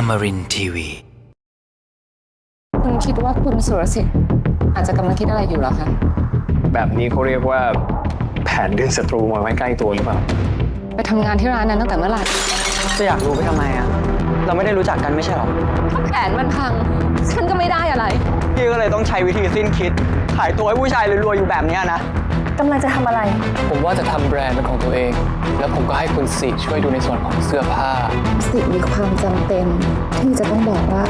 Amarin Tiwi. คุณคิดว่าคุณสุรสิทธิ์อาจจะกำลังคิดอะไรอยู่เหรอคะแบบนี้เขาเรียกว่าแผนดึงศัตรูมาไว้ใกล้ตัวหรือเปล่า ไปทำงานที่ร้านนั้นตั้งแต่เมื่อไหร่จะอยากรู้ไปทำไมอะเราไม่ได้รู้จักกันไม่ใช่หรอถ้าแผนมันพัง ฉันก็ไม่ได้อะไร พี่ก็เลยต้องใช้วิธีสิ้นคิด ขายตัวให้ผู้ชายรวยๆอยู่แบบเนี้ยนะ กำลังจะทำอะไร ผมว่าจะทำแบรนด์เป็นของตัวเอง แล้วผมก็ให้คุณสิช่วยดูในส่วนของเสื้อผ้า สิมีความจำเป็น ที่จะต้องบอกว่า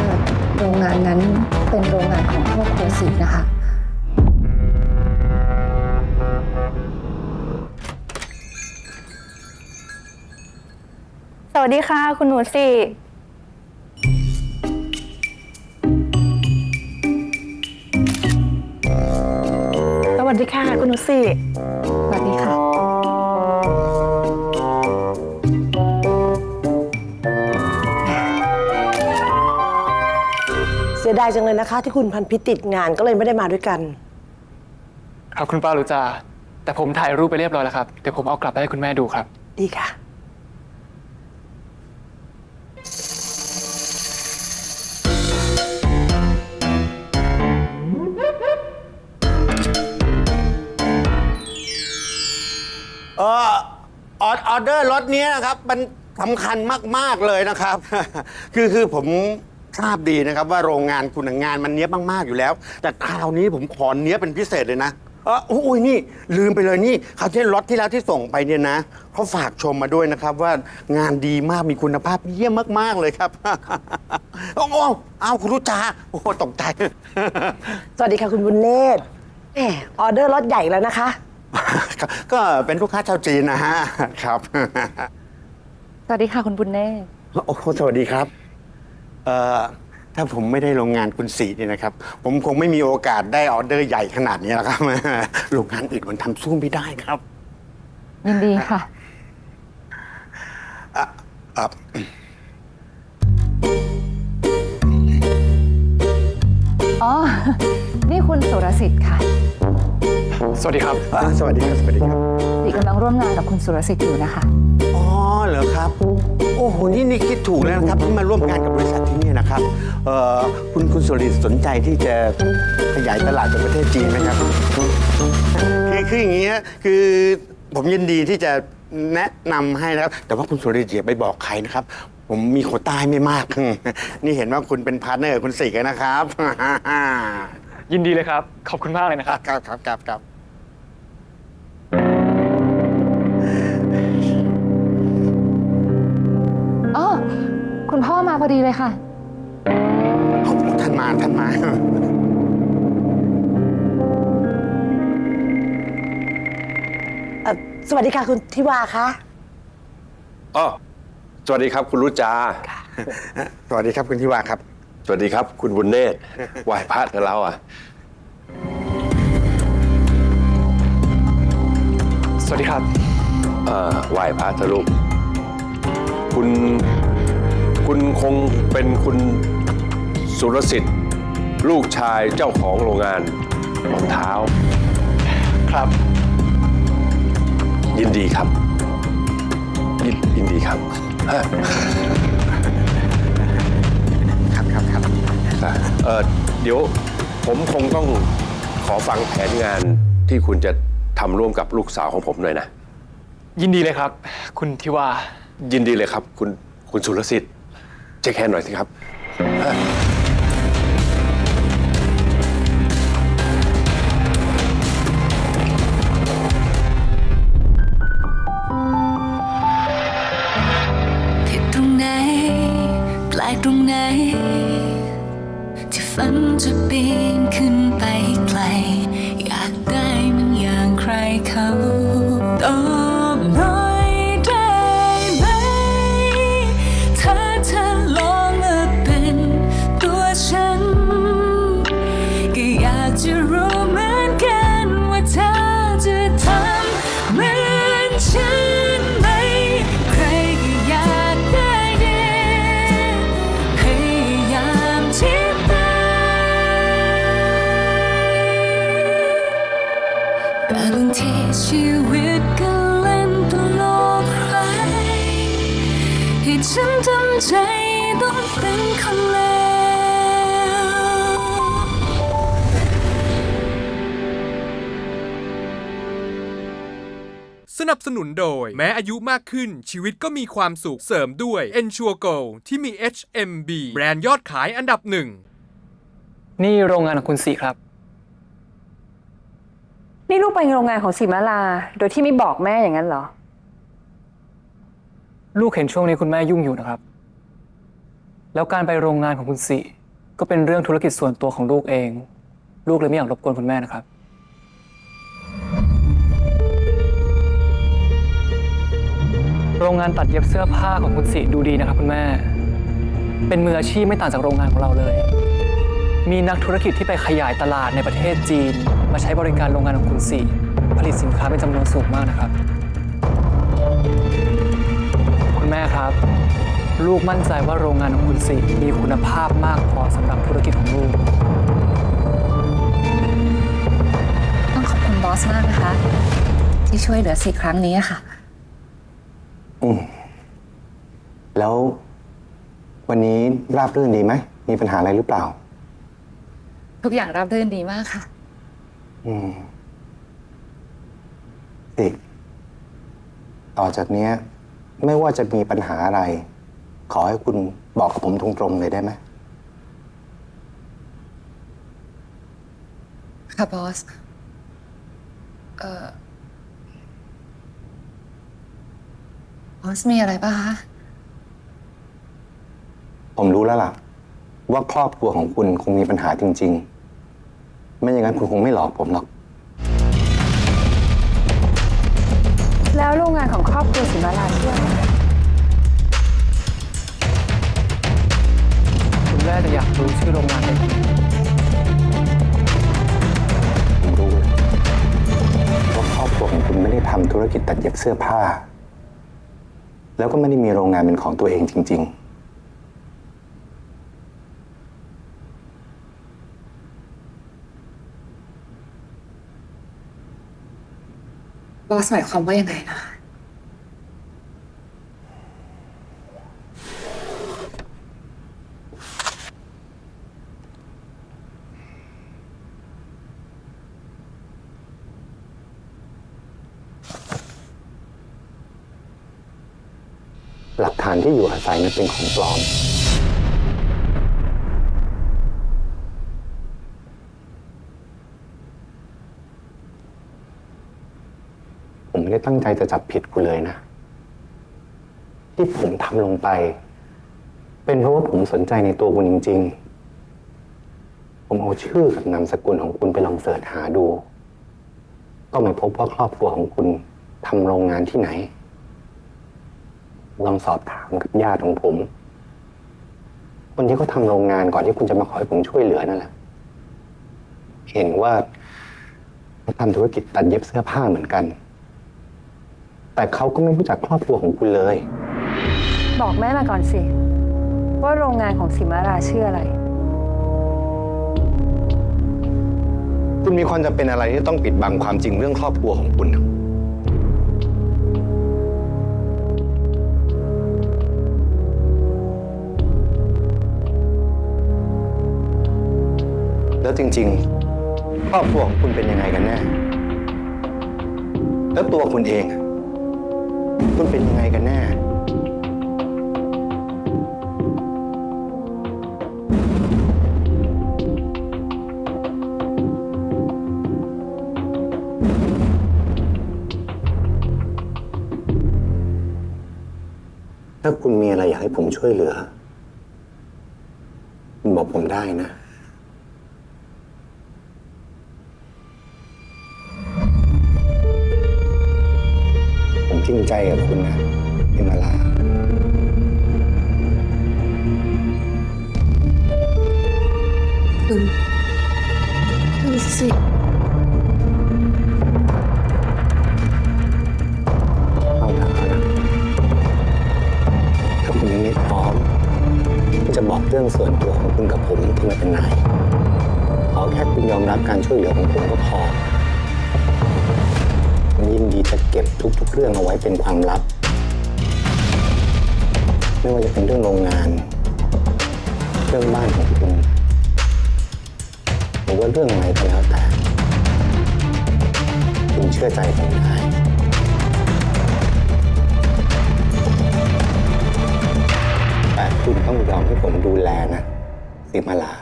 โรงงานนั้นเป็นโรงงานของครอบครัวสินะคะ สวัสดีค่ะ คุณหนูสิ วัสดีค่ะคุณหนูสิสวัสดีค่ะเสียดายจังเลยนะคะ ที่คุณพันพิษติดงานก็เลยไม่ได้มาด้วยกัน ครับคุณป้ารู้จาแต่ผมถ่ายรูปไปเรียบร้อยแล้วครับ เดี๋ยวผมเอากลับไปให้คุณแม่ดูครับ ดีค่ะ ออออเดอร์รถเนี้ยนะครับมันสำคัญมาก ๆ เลยนะครับ คือคือผมทราบดีนะครับ ว่าโรงงานคุณงานมันเนี้ยบมาก ๆ อยู่แล้ว แต่คราวนี้ผมขอเนี้ยบเป็นพิเศษเลยนะเอออุ้ยนี่ ลืมไปเลยนี่คราวที่รถที่แล้วที่ส่งไปเนี่ยนะเขาฝากชมมาด้วยนะครับว่างานดีมากมีคุณภาพเยี่ยมมาก ๆ เลยครับ โอ้โหเอาคุณรู้จาโอ้โหตกใจ สวัสดีค่ะคุณบุญเนตรแหมออเดอร์รถใหญ่แล้วนะคะ ก็ก็เป็นลูกค้าชาวจีนนะฮะครับสวัสดีค่ะคุณบุญเน่ โอ้โหสวัสดีครับเอ่อถ้าผมไม่ได้โรงงานคุณสีเนี่ยนะครับ ผมคงไม่มีโอกาสได้ออเดอร์ใหญ่ขนาดนี้นะครับ โรงงานอื่นมันทำสู้ไม่ได้ครับยินดีค่ะ อะอ๋อ นี่คุณสุรสิทธิ์ค่ะ สวัสดีครับ อะสวัสดีครับ สวัสดีครับสิกำลังร่วมงานกับคุณสุรสิทธิ์อยู่นะคะ อ๋อเหรอครับ โอ้โห นี่นี่คิดถูกแล้วนะครับที่มาร่วมงานกับบริษัทที่นี่นะครับเอ่อคุณคุณสุรินทร์สนใจที่จะขยายตลาดไปประเทศจีนไหมครับ คือคืออย่างนี้ฮะคือผมยินดีที่จะแนะนำให้นะครับ แต่ว่าคุณสุรินทร์อย่าไปบอกใครนะครับ ผมมีโควต้าให้ไม่มาก นี่เห็นว่าคุณเป็นพาร์ทเนอร์กับคุณสิกอะนะครับ ยินดีเลยครับ ขอบคุณมากเลยนะครับครับครับครับครับ พ่อมาพอดีเลยค่ะ ท่านมาท่านมา เอ่อสวัสดีค่ะคุณทิวาคะ อ๋อสวัสดีครับคุณรุจา สวัสดีครับคุณทิวาครับ สวัสดีครับ คุณบุญเนตรไหวพระกับเราอะ สวัสดีครับ เอ่อไหวพระทะลุคุณ คุณคงเป็นคุณสุรสิทธิ์ ลูกชายเจ้าของโรงงานรองเท้า ครับ ยินดีครับ ยินยินดีครับฮะครับครับครับเอ่อเดี๋ยวผมคงต้องขอฟังแผนงานที่คุณจะทำร่วมกับลูกสาวของผมหน่อยนะ ยินดีเลยครับ คุณทิวา ยินดีเลยครับ คุณคุณสุรสิทธิ์ เช็คแฮนด์หน่อยสิครับ ผิดตรงไหน แปลกตรงไหน ที่ฝันจะปีนขึ้นไปไกล อยากได้มันอย่างใครเขาตอบ ให้ฉันทำใจต้องเป็นคนเลวสนับสนุนโดย แม้อายุมากขึ้นชีวิตก็มีความสุขเสริมด้วย Ensure Go ที่มี HMB แบรนด์ยอดขายอันดับหนึ่ง นี่โรงงานของคุณสีครับ นี่ลูกไปโรงงานของสิมาลา โดยที่ไม่บอกแม่อย่างนั้นเหรอ ลูกเห็นช่วงนี้คุณแม่ยุ่งอยู่นะครับ แล้วการไปโรงงานของคุณสีก็เป็นเรื่องธุรกิจส่วนตัวของลูกเอง ลูกเลยไม่อยากรบกวนคุณแม่นะครับ โรงงานตัดเย็บเสื้อผ้าของคุณสีดูดีนะครับคุณแม่ เป็นมืออาชีพไม่ต่างจากโรงงานของเราเลย มีนักธุรกิจที่ไปขยายตลาดในประเทศจีน มาใช้บริการโรงงานของคุณสีผลิตสินค้าเป็นจำนวนสูงมากนะครับ คุณแม่ครับ ลูกมั่นใจว่าโรงงานของคุณสีมีคุณภาพมากพอสำหรับธุรกิจของลูก ต้องขอบคุณบอสมากนะคะ ที่ช่วยเหลือสิครั้งนี้ค่ะ อืมแล้ว วันนี้ราบรื่นดีไหม มีปัญหาอะไรหรือเปล่า ทุกอย่างราบรื่นดีมากค่ะ อืมสิต่อจากเนี้ย ไม่ว่าจะมีปัญหาอะไร ขอให้คุณบอกกับผมตรงๆเลยได้ไหม ค่ะบอส เอ่อบอสมีอะไรป่ะคะ ผมรู้แล้วล่ะ ว่าครอบครัวของคุณคงมีปัญหาจริง ๆ ไม่อย่างนั้นคุณคงไม่หลอกผมหรอก แล้วโรงงานของครอบครัวสิมาลาชื่ออะไร คุณแม่จะอยากรู้ชื่อโรงงานไหมผมรู้เลยว่าครอบครัวของคุณไม่ได้ทำธุรกิจตัดเย็บเสื้อผ้า แล้วก็ไม่ได้มีโรงงานเป็นของตัวเองจริง ๆบอสหมายความว่ายังไงนะคะ หลักฐานที่อยู่อาศัยนั้นเป็นของปลอม ผมไม่ได้ตั้งใจจะจับผิดคุณเลยนะ ที่ผมทำลงไป เป็นเพราะว่าผมสนใจในตัวคุณจริง ๆ ผมเอาชื่อกับนามสกุลของคุณไปลองเสิร์ชหาดู ก็ไม่พบว่าครอบครัวของคุณทำโรงงานที่ไหน ลองสอบถามกับญาติของผม คนที่เขาทำโรงงานก่อนที่คุณจะมาขอให้ผมช่วยเหลือนั่นแหละ เห็นว่าเขาทำธุรกิจตัดเย็บเสื้อผ้าเหมือนกัน แต่เขาก็ไม่รู้จักครอบครัวของคุณเลย บอกแม่มาก่อนสิ ว่าโรงงานของสิมาลาชื่ออะไร คุณมีความจำเป็นอะไรที่ต้องปิดบังความจริงเรื่องครอบครัวของคุณ แล้วจริงๆ ครอบครัวของคุณเป็นยังไงกันแน่ แล้วตัวคุณเอง คุณเป็นยังไงกันแน่ ถ้าคุณมีอะไรอยากให้ผมช่วยเหลือ คุณบอกผมได้นะ จริงใจกับคุณนะเอมาลาคือคือสิ เอาละเอาละถ้าคุณยังไม่พร้อมที่จะบอกเรื่องส่วนตัวของคุณกับผมที่มาเป็นนายขอแค่คุณยอมรับการช่วยเหลือของผมก็พอ เก็บทุก ๆ เรื่องเอาไว้เป็นความลับ ไม่ว่าจะเป็นเรื่องโรงงาน เรื่องบ้านของคุณหรือว่าเรื่องอะไรก็แล้วแต่คุณเชื่อใจผมได้แต่คุณต้องยอมให้ผมดูแลนะสิมาลา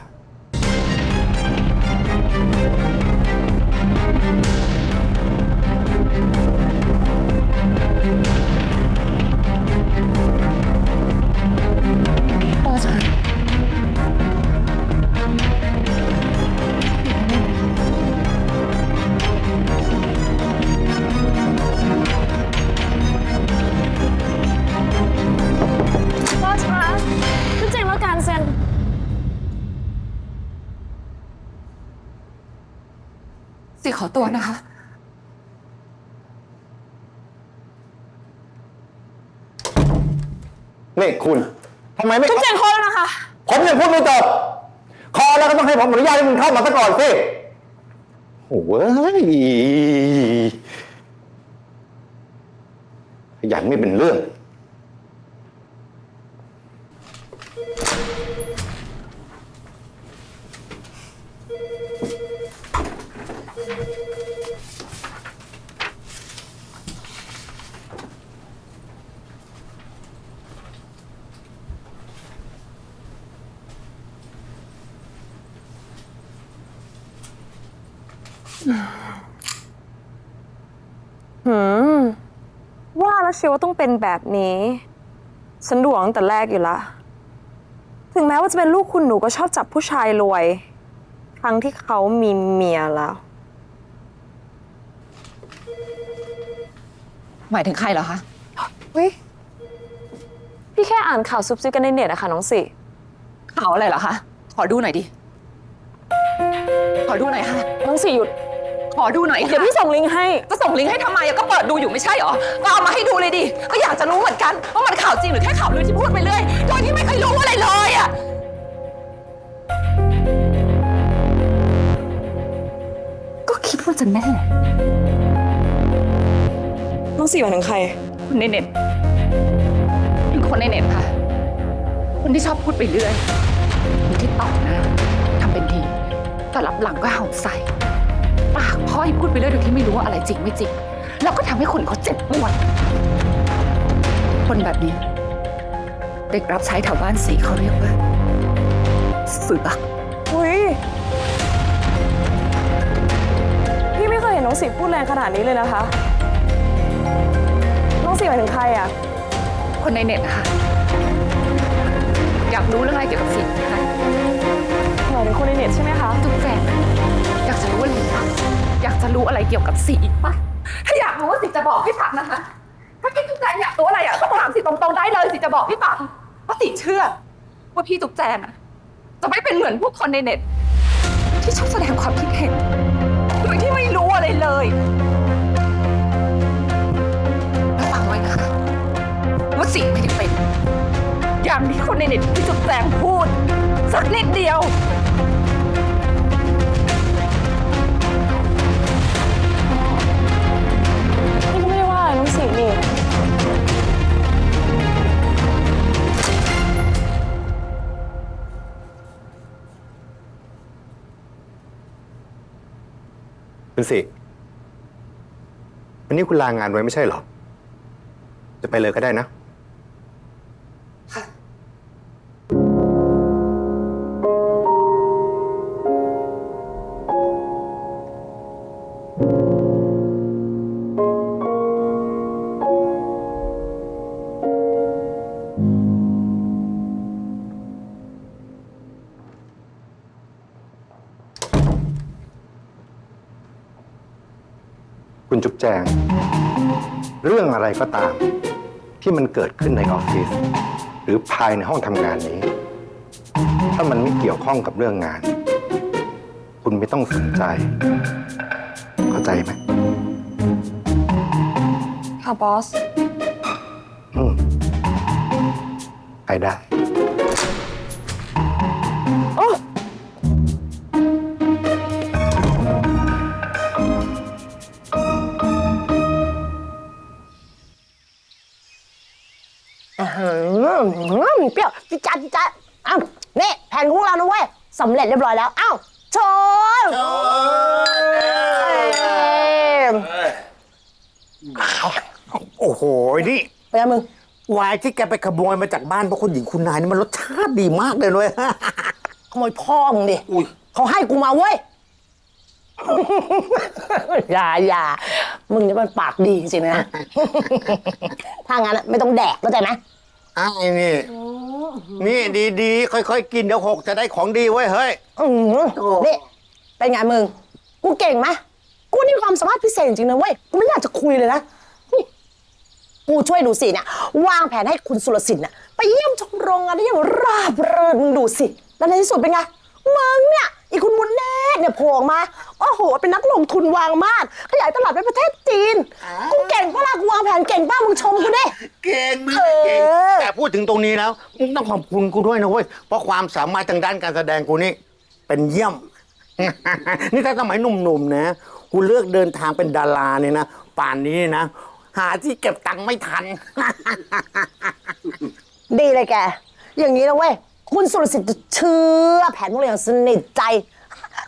ตัวนะคะ นี่คุณทำไมไม่คุณเจงคอแล้วนะคะ ผมยังพูดไม่จบคอแล้วก็ต้องให้ผมอนุญาตให้คุณเข้ามาซะก่อนสิโอ้ยขยันไม่เป็นเรื่อง หืม ว่าแล้วเชียวว่าต้องเป็น แบบนี้ ฉันดวงตั้งแต่แรกอยู่ละ ถึงแม้ว่าจะเป็นลูกคุณหนูก็ชอบจับผู้ชายรวย ทั้งที่เขามีเมียแล้ว หมายถึงใครเหรอคะ วิพี่แค่อ่านข่าวซุบซิบกันในเน็ตอะค่ะน้องสิ ข่าวอะไรเหรอคะ ขอดูหน่อยดิ ขอดูหน่อยค่ะ น้องสิหยุด ขอดูหน่อยเดี๋ยวพี่ส่งลิงก์ให้ จะส่งลิงก์ให้ทำไมอะก็เปิดดูอยู่ไม่ใช่เหรอ ก็เอามาให้ดูเลยดิ ก็อยากจะรู้เหมือนกันว่ามันข่าวจริงหรือแค่ข่าวลือที่พูดไปเรื่อย โดยที่ไม่เคยรู้อะไรเลยอะ ก็คิดว่าจะแน่น้องสิหมายถึงใคร คนในเน็ตเป็นคนในเน็ตค่ะ คนที่ชอบพูดไปเรื่อยคนที่ตอบหนะทำเป็นดีแต่รับหลังก็เห่าใส่ ปากพ่อยพูดไปเรื่อยโดยที่ไม่รู้ว่าอะไรจริงไม่จริง แล้วก็ทำให้คนเขาเจ็บปวด คนแบบนี้ เด็กรับใช้แถวบ้านสีเขาเรียกว่าเสืออุ้ยพี่ไม่เคยเห็นน้องสิพูดแรงขนาดนี้เลยนะคะ น้องสิหมายถึงใครอะคนในเน็ตนะคะอยากรู้เรื่องอะไรเกี่ยวกับสีไหมคะหมายถึงคนในเน็ตใช่ไหมคะ จุ๊บแจงอยาก จะรู้อะไรอีกปะอยากจะรู้อะไรเกี่ยวกับสีอีกปะถ้าอยากรู้ว่าสิจะบอกให้ฟังนะคะ ถ้าพี่จุ๊บแจงอยากรู้อะไรอะก็ถามสิตรงๆได้เลยสิจะบอกให้ฟังเพราะสิเชื่อ ว่าพี่จุ๊บแจงอะจะไม่เป็นเหมือนพวกคนในเน็ต ที่ชอบแสดงความคิดเห็นโดยที่ไม่รู้อะไรเลยแล้วฟังไว้นะคะว่าสิไม่ได้เป็นอย่างที่คนในเน็ตที่จุ๊บแจงพูดสักนิดเดียว คุณสิ วันนี้คุณลางานไว้ไม่ใช่เหรอ จะไปเลยก็ได้นะ คุณจุ๊บแจง เรื่องอะไรก็ตาม ที่มันเกิดขึ้นในออฟฟิศหรือภายในห้องทำงานนี้ ถ้ามันไม่เกี่ยวข้องกับเรื่องงาน คุณไม่ต้องสนใจ เข้าใจไหมค่ะบอส อืมไปได้ อื้อหือเปรี้ยวจิดจัดจิดจัดอ้าวนี่แผนของพวกเรานะเว้ยสำเร็จเรียบร้อยแล้วเอ้าชนเอ้ยโอ้โหนี่เป็นไงมึงวายที่แกไปขโมยมาจากบ้านพระคุณหญิงคุณนายนี่มันรสชาติดีมากเลยเลยขโมยพ่อมึงดิอุ้ย เขาให้กูมาเว้ย อย่าอย่ามึงนี่มันปากดีจริงๆนะ ถ้างั้นอะไม่ต้องแดกเข้าใจไหมอ้าวนี่นี่ ดีดีๆ ค่อยๆ กินเดี๋ยวหกจะได้ของดีไว้ยเฮ้ย อืมนี่เป็นไงมึง กูเก่งไหมกูนี่มีความสามารถพิเศษจริงๆนะเว้ย กูไม่อยากจะคุยเลยนะนี่กูช่วยดูสิเนี่ยวางแผนให้คุณสุรสินน่ะไปเยี่ยมชมโรงงานได้อย่างราบรื่นมึงดูสิ แล้วในที่สุดเป็นไงมึงเนี่ย อีคุณมุนเนตเนี่ยโผล่ออกมาโอ้โห เป็นนักลงทุนวางมากขยายตลาดไปประเทศจีน กูเก่งปะล่ะกูวางแผนเก่งป้ามึงชมกูดิ เก่งมึงเออเก่งแต่พูดถึงตรงนี้แล้วมึงต้องขอบคุณกูด้วยนะเว้ย เพราะความสามารถทางด้านการแสดงกูนี่ เป็นเยี่ยม นี่ถ้าสมัยหนุ่มๆนะกูเลือกเดินทางเป็นดาราเนี่ยนะ ป่านนี้นะ หาที่เก็บตังค์ไม่ทัน ดีเลยแก อย่างนี้นะเว้ย คุณสุรสิทธิ์จะเชื่อแผนพวกเราอย่างสนิทใจ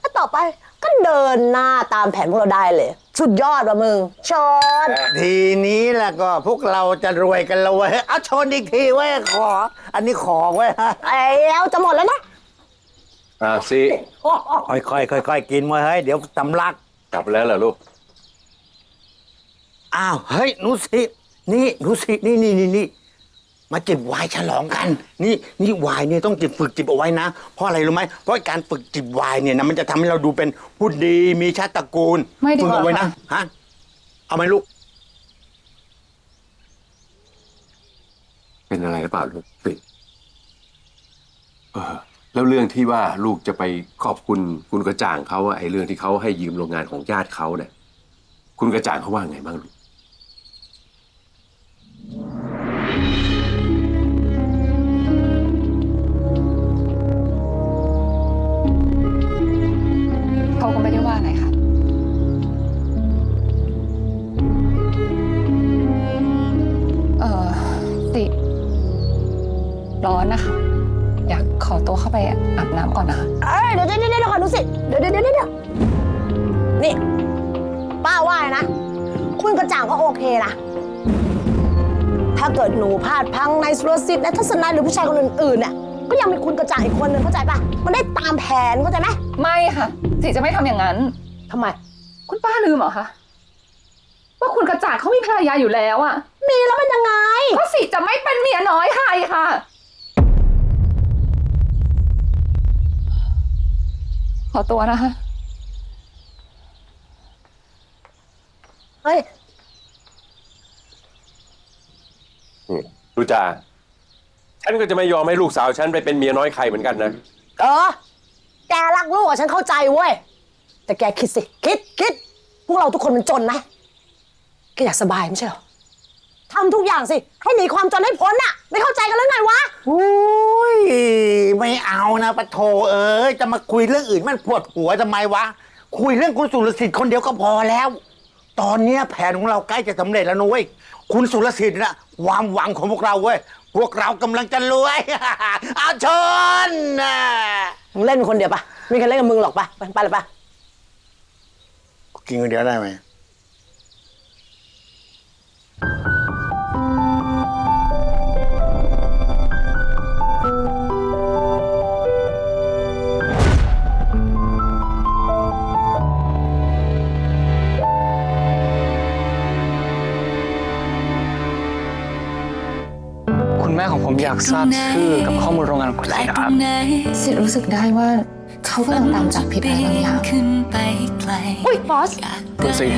แล้วต่อไปก็เดินหน้าตามแผนพวกเราได้เลย สุดยอดว่ะมึงชน ทีนี้แหละก็พวกเราจะรวยกันแล้วเว้ยเอาชนอีกทีเว้ยขอ อันนี้ขอเว้ยไอ้แล้วจะหมดแล้วนะ อ่าสิค่อยๆค่อยๆกินเว้ยเฮ้ยเดี๋ยวสำลัก กลับแล้วเหรอลูก อ้าวเฮ้ยหนูสินี่หนูสินี่นี่นี่นี่ มาจิบไวน์ฉลองกัน นี่นี่ไวน์เนี่ยต้องจิบฝึกจิบเอาไว้นะ เพราะอะไรรู้ไหมเพราะการฝึกจิบไวน์เนี่ยนะมันจะทำให้เราดูเป็นผู้ดีมีชาติตระกูลไม่ดีฝึกเอาไว้กว่านะฮะเอาไหมลูกเป็นอะไรหรือเปล่าลูกปิดเออแล้วเรื่องที่ว่าลูกจะไปขอบคุณคุณกระจ่างเขาอะไอ้เรื่องที่เขาให้ยืมโรงงานของญาติเขาเนี่ยคุณกระจ่างเขาว่าไงบ้างลูก เขาก็ไม่ได้ว่าอะไรค่ะ เออสิร้อนนะคะ อยากขอตัวเข้าไปอาบน้ำก่อนนะคะ เอ้ยเดี๋ยวเดี๋ยวเดี๋ยวเดี๋ยวขอดูสิ เดี๋ยวเดี๋ยวเดี๋ยวเดี๋ยวนี่ ป้าว่านะ คุณกระจ่างก็โอเคนะ ถ้าเกิดหนูพลาดพลังในสุรสิทธิ์และทัศนัยหรือผู้ชายคนอื่นๆเนี่ยก็ยังมีคุณกระจ่างอีกคนนึงเข้าใจปะมันได้ตามแผนเข้าใจไหม ไม่ค่ะสิจะไม่ทำอย่างนั้น ทำไม คุณป้าลืมเหรอคะว่าคุณกระจ่างเขามีภรรยาอยู่แล้วอะมีแล้วเป็นยังไง ก็สิจะไม่เป็นเมียน้อยใครค่ะ ขอตัวนะคะ เฮ้ย นี่ดูจาฉันก็จะไม่ยอมให้ลูกสาวฉันไปเป็นเมียน้อยใครเหมือนกันนะ เออ แกรักลูกอะฉันเข้าใจเว้ย แต่แกคิดสิ คิดคิด พวกเราทุกคนมันจนนะแกอยากสบายไม่ใช่เหรอทำทุกอย่างสิ ให้หนีความจนให้พ้นอะไม่เข้าใจกันแล้วไงวะ อุ้ยไม่เอานะปะโทเอ้ยจะมาคุยเรื่องอื่นมันปวดหัวทำไมวะ คุยเรื่องคุณสุรสิทธิ์คนเดียวก็พอแล้ว ตอนเนี้ยแผนของเราใกล้จะสำเร็จแล้วนุ้ยคุณสุรสิทธิ์นะความหวังของพวกเราเว้ย พวกเรากำลังจะรวย เอาชนนะมึงเล่นคนเดียวปะไม่มีใครเล่นกับมึงหรอกปะไปไปเลยปะกินคนเดียวได้ไหม ม่ของผมอยากทราบชื่อกับข้อมูลโรงงานของคุณสินะครับสิรู้สึกได้ว่าเขากำลังตามจับผิดอะไรบางอย่างขึ้นไปไกลอุ้ยบอสอยากคุณสิ